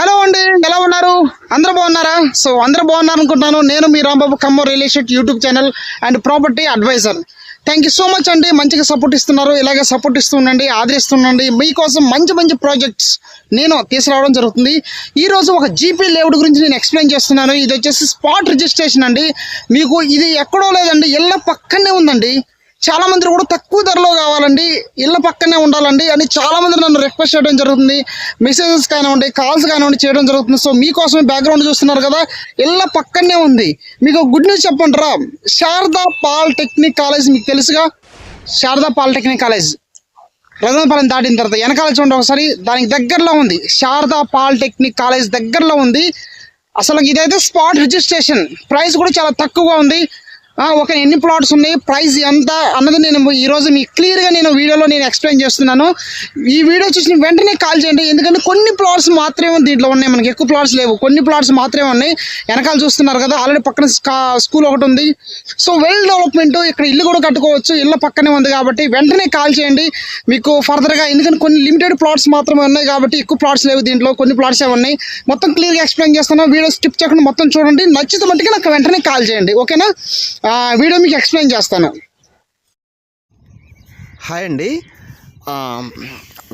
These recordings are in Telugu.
హలో అండి ఎలా ఉన్నారు? అందరూ బాగున్నారా? సో అందరూ బాగున్నారు అనుకుంటున్నాను నేను మీ Rambabu Khammam real estate YouTube channel and property advisor. Thank you so much అండి. మంచిగా సపోర్ట్ ఇస్తున్నారు. ఇలాగే సపోర్ట్ ఇస్తుండండి ఆదరిస్తుండండి మీకోసం మంచి మంచి ప్రాజెక్ట్స్ నేను తీసుకురావడం జరుగుతుంది. ఈరోజు ఒక జీపీ లేఅవుట్ గురించి నేను ఎక్స్ప్లెయిన్ చేస్తున్నాను. ఇది వచ్చేసి స్పాట్ రిజిస్ట్రేషన్ అండి. మీకు ఇది ఎక్కడో లేదండి ఇళ్ళ పక్కనే ఉందండి. చాలా మంది కూడా తక్కువ ధరలో కావాలండి ఇళ్ళ పక్కనే ఉండాలండి అని చాలా మంది నన్ను రిక్వెస్ట్ చేయడం జరుగుతుంది. మెసేజెస్ కానివ్వండి కాల్స్ కానివ్వండి చేయడం జరుగుతుంది. సో మీకోసమే బ్యాక్గ్రౌండ్ చూస్తున్నారు కదా ఇళ్ళ పక్కనే ఉంది. మీకు గుడ్ న్యూస్ చెప్పంటారా శారదా పాలిటెక్నిక్ కాలేజ్ మీకు తెలుసుగా? Sharada polytechnic college. రజనపాలెం దాటిన తర్వాత వెనకాల చూడండి ఒకసారి దానికి దగ్గరలో ఉంది. శారదా పాలిటెక్నిక్ కాలేజ్ దగ్గరలో ఉంది. అసలు ఇదైతే స్పాట్ రిజిస్ట్రేషన్ ప్రైస్ కూడా చాలా తక్కువగా ఉంది. ఒక ఎన్ని ప్లాట్స్ ఉన్నాయి? ప్రైస్ ఎంత? అన్నది నేను ఈరోజు మీకు క్లియర్గా నేను వీడియోలో నేను ఎక్స్ప్లెయిన్ చేస్తున్నాను. ఈ వీడియో చూసిన వెంటనే కాల్ చేయండి. ఎందుకంటే కొన్ని ప్లాట్స్ మాత్రమే దీంట్లో ఉన్నాయి. మనకి ఎక్కువ ప్లాట్స్ లేవు. కొన్ని ప్లాట్స్ మాత్రమే ఉన్నాయి. వెనకాల చూస్తున్నారు కదా ఆల్రెడీ పక్కన స్కూల్ ఒకటి ఉంది. సో వెల్ డెవలప్మెంట్ ఇక్కడ ఇల్లు కూడా కట్టుకోవచ్చు. ఇల్లు పక్కనే ఉంది కాబట్టి వెంటనే కాల్ చేయండి. మీకు ఫర్దర్గా ఎందుకంటే కొన్ని లిమిటెడ్ ప్లాట్స్ మాత్రమే ఉన్నాయి కాబట్టి ఎక్కువ ప్లాట్స్ లేవు దీంట్లో. కొన్ని ప్లాట్స్ ఉన్నాయి. మొత్తం క్లియర్గా ఎక్స్ప్లెయిన్ చేస్తాను వీడియో స్టిప్ చేయకుండా మొత్తం చూడండి. నచ్చితే మట్టుగా నాకు వెంటనే కాల్ చేయండి. ఓకేనా వీడియో మీకు ఎక్స్ప్లెయిన్ చేస్తాను. హాయ్ అండి.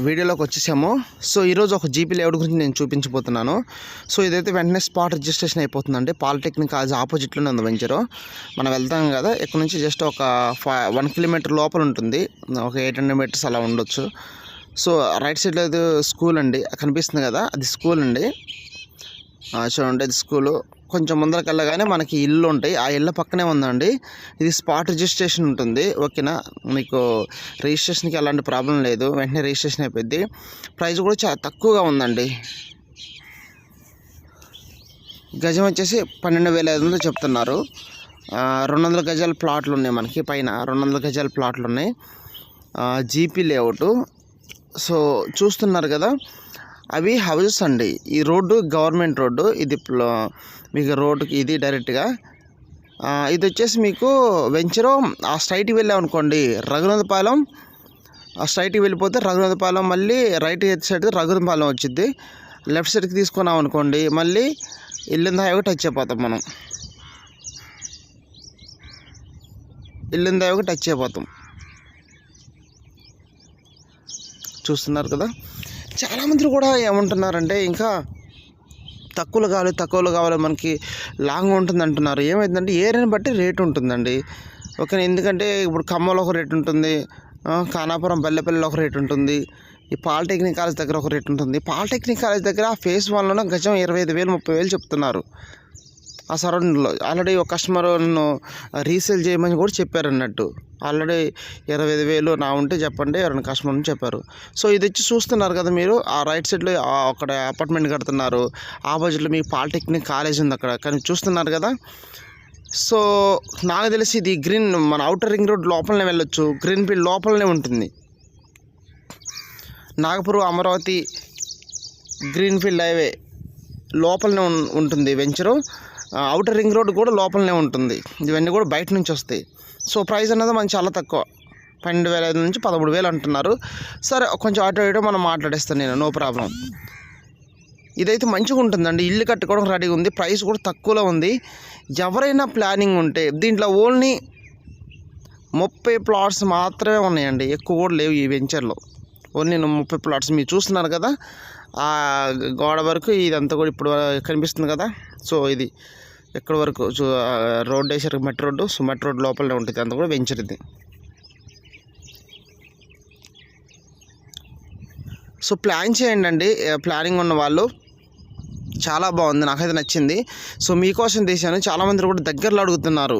వీడియోలోకి వచ్చేసాము. సో ఈరోజు ఒక జీపీ లేఅవుట్ గురించి నేను చూపించబోతున్నాను. సో ఇదైతే వెంటనే స్పాట్ రిజిస్ట్రేషన్ అయిపోతుందండి. పాలిటెక్నిక్ కాలేజ్ ఆపోజిట్లోనే ఉంది వెంచరు మనం వెళ్తాం కదా ఇక్కడ నుంచి జస్ట్ ఒక ఫైవ్ వన్ కిలోమీటర్ లోపల ఉంటుంది. ఒక ఎయిట్ హండ్రెడ్ మీటర్స్ అలా ఉండొచ్చు. సో రైట్ సైడ్లో స్కూల్ అండి. కనిపిస్తుంది కదా అది స్కూల్ అండి. చూడండి అది స్కూలు. కొంచెం ముందరకెళ్ళగానే మనకి ఇల్లు ఉంటాయి. ఆ ఇళ్ళ పక్కనే ఉందండి. ఇది స్పాట్ రిజిస్ట్రేషన్ ఉంటుంది. ఓకేనా? మీకు రిజిస్ట్రేషన్కి ఎలాంటి ప్రాబ్లం లేదు. వెంటనే రిజిస్ట్రేషన్ అయిపోద్ది. ప్రైస్ కూడా చాలా తక్కువగా ఉందండి. గజం వచ్చేసి పన్నెండు వేల ఐదు వందలు చెప్తున్నారు. రెండు వందల గజాల ప్లాట్లు ఉన్నాయి మనకి. పైన రెండు వందల గజాల ప్లాట్లు ఉన్నాయి. GP layout. సో చూస్తున్నారు కదా అవి హౌసెస్ అండి. ఈ రోడ్డు గవర్నమెంట్ రోడ్డు. ఇది మీకు రోడ్డుకి ఇది డైరెక్ట్గా ఇది వచ్చేసి మీకు వెంచరు ఆ స్ట్రైట్కి వెళ్ళామనుకోండి రఘునాథపాలెం ఆ స్ట్రైట్కి వెళ్ళిపోతే రఘునాథపాలెం మళ్ళీ రైట్ సైడ్ రఘునాథపాలెం వచ్చింది లెఫ్ట్ సైడ్కి తీసుకున్నాం అనుకోండి మళ్ళీ ఇల్లింద హైవే టచ్ అయిపోతాం మనం. ఇల్లింద హైవే టచ్ అయిపోతాం. చూస్తున్నారు కదా? చాలామంది కూడా ఏమంటున్నారంటే ఇంకా తక్కువలో కావాలి తక్కువలో కావాలి మనకి లాంగ్ ఉంటుంది అంటున్నారు. ఏమైందంటే ఏరియాని బట్టి రేట్ ఉంటుందండి. ఓకే ఎందుకంటే ఇప్పుడు ఖమ్మంలో ఒక రేట్ ఉంటుంది ఖానాపురం బల్లెపల్లిలో ఒక రేట్ ఉంటుంది ఈ పాలిటెక్నిక్ కాలేజ్ దగ్గర ఒక రేట్ ఉంటుంది. పాలిటెక్నిక్ కాలేజ్ దగ్గర ఫేస్ వన్లోనే గజం ఇరవై ఐదు వేలు ముప్పై వేలు చెప్తున్నారు. ఆ సరౌండింగ్లో. ఆల్రెడీ ఒక కస్టమర్ నన్ను రీసేల్ చేయమని కూడా చెప్పారు అన్నట్టు ఆల్రెడీ ఇరవై ఐదు వేలు నా ఉంటే చెప్పండి ఎవరైనా కస్టమర్ అని చెప్పారు. సో ఇది వచ్చి చూస్తున్నారు కదా మీరు ఆ రైట్ సైడ్లో అక్కడ అపార్ట్మెంట్ కడుతున్నారు. ఆపోజిట్లో మీకు పాలిటెక్నిక్ కాలేజ్ ఉంది అక్కడ. కానీ చూస్తున్నారు కదా. సో నాకు తెలిసి ఇది గ్రీన్ మన అవుటర్ రింగ్ రోడ్ లోపలనే వెళ్ళొచ్చు. గ్రీన్ ఫీల్డ్ లోపలనే ఉంటుంది. Nagpur Amaravati green field highway లోపలనే ఉంటుంది వెంచరు. అవుటర్ రింగ్ రోడ్ కూడా లోపలనే ఉంటుంది. ఇవన్నీ కూడా బయట నుంచి వస్తాయి. సో ప్రైస్ అనేది మనకి చాలా తక్కువ. పన్నెండు వేల ఐదు నుంచి పదమూడు వేలు అంటున్నారు. సరే కొంచెం అటు ఇటు మనం మాట్లాడేస్తాను నేను. నో ప్రాబ్లం ఇదైతే మంచిగా ఉంటుందండి. ఇల్లు కట్టుకోవడం రెడీగా ఉంది. ప్రైస్ కూడా తక్కువలో ఉంది. ఎవరైనా ప్లానింగ్ ఉంటే దీంట్లో ఓన్లీ ముప్పై ప్లాట్స్ మాత్రమే ఉన్నాయండి. ఎక్కువ కూడా లేవు ఈ వెంచర్లో నేను ముప్పై ప్లాట్స్ మీరు చూస్తున్నారు కదా. ఆ గోడ వరకు ఇదంతా కూడా ఇప్పుడు కనిపిస్తుంది కదా. సో ఇది ఎక్కడి వరకు రోడ్డు రోడ్ వేసారు మెట్ రోడ్డు. సో మెట్ రోడ్ లోపలనే ఉంటుంది. అంత కూడా వెంచర్ ఇది. సో ప్లాన్ చేయండి అండి. ప్లానింగ్ ఉన్న వాళ్ళు చాలా బాగుంది నాకైతే నచ్చింది. సో మీకోసం తీశాను. చాలామంది కూడా దగ్గరలో అడుగుతున్నారు.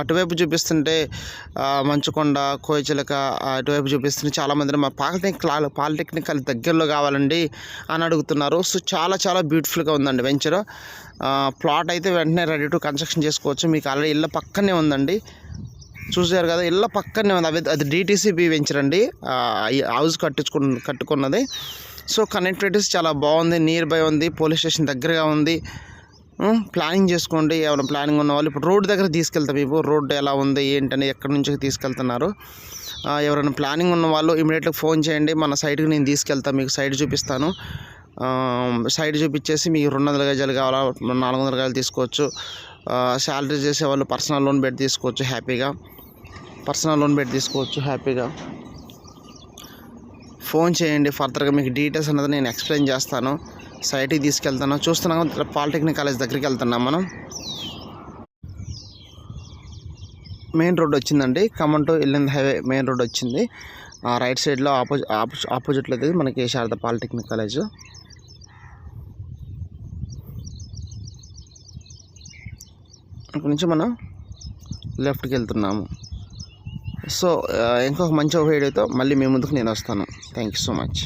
అటువైపు చూపిస్తుంటే మంచుకొండ కోయచిలక అటువైపు చూపిస్తుంటే చాలామంది మా పాలిటెక్నిక్ పాలిటెక్నిక్ దగ్గరలో కావాలండి అని అడుగుతున్నారు. సో చాలా చాలా బ్యూటిఫుల్గా ఉందండి వెంచర్. ప్లాట్ అయితే వెంటనే రెడీ టు కన్స్ట్రక్షన్ చేసుకోవచ్చు. మీకు ఆల్రెడీ ఇళ్ళ పక్కనే ఉందండి. చూసారు కదా ఇళ్ళ పక్కనే ఉంది. అది అది డిటీసీబీ వెంచర్ అండి హౌస్ కట్టించుకు కట్టుకున్నది. సో కనెక్టివిటీస్ చాలా బాగుంది. నియర్ బై ఉంది పోలీస్ స్టేషన్ దగ్గరగా ఉంది. ప్లానింగ్ చేసుకోండి. ఎవరైనా ప్లానింగ్ ఉన్న వాళ్ళు ఇప్పుడు రోడ్ దగ్గర తీసుకెళ్తాం మీకు రోడ్డు ఎలా ఉంది ఏంటని ఎక్కడి నుంచి తీసుకెళ్తున్నారు? ఎవరైనా ప్లానింగ్ ఉన్న వాళ్ళు ఇమీడియట్గా ఫోన్ చేయండి. మన సైడ్కి నేను తీసుకెళ్తాను మీకు సైడ్ చూపిస్తాను. సైడ్ చూపించేసి మీకు రెండు వందల గజాలు కావాలా? నాలుగు వందల గజాలు తీసుకోవచ్చు. శాలరీ చేసే వాళ్ళు పర్సనల్ లోన్ పెట్టి తీసుకోవచ్చు హ్యాపీగా పర్సనల్ లోన్ పెట్టి తీసుకోవచ్చు హ్యాపీగా ఫోన్ చేయండి ఫర్దర్గా మీకు డీటెయిల్స్ అనేది నేను ఎక్స్ప్లెయిన్ చేస్తాను. సైట్కి తీసుకెళ్తాను. చూస్తున్నాం పాలిటెక్నిక్ కాలేజ్ దగ్గరికి వెళ్తున్నాం మనం. మెయిన్ రోడ్ వచ్చిందండి. Khammam to Yellandu highway main road వచ్చింది. ఆ రైట్ సైడ్లో ఆపోజి ఆపోజిట్లో అయితే మనకి శారద పాలిటెక్నిక్ కాలేజ్. ఇక్కడ నుంచి మనం లెఫ్ట్కి వెళ్తున్నాము. సో ఇంకొక మంచి వీడియోతో మళ్ళీ మీ ముందుకు నేను వస్తాను. Thank you so much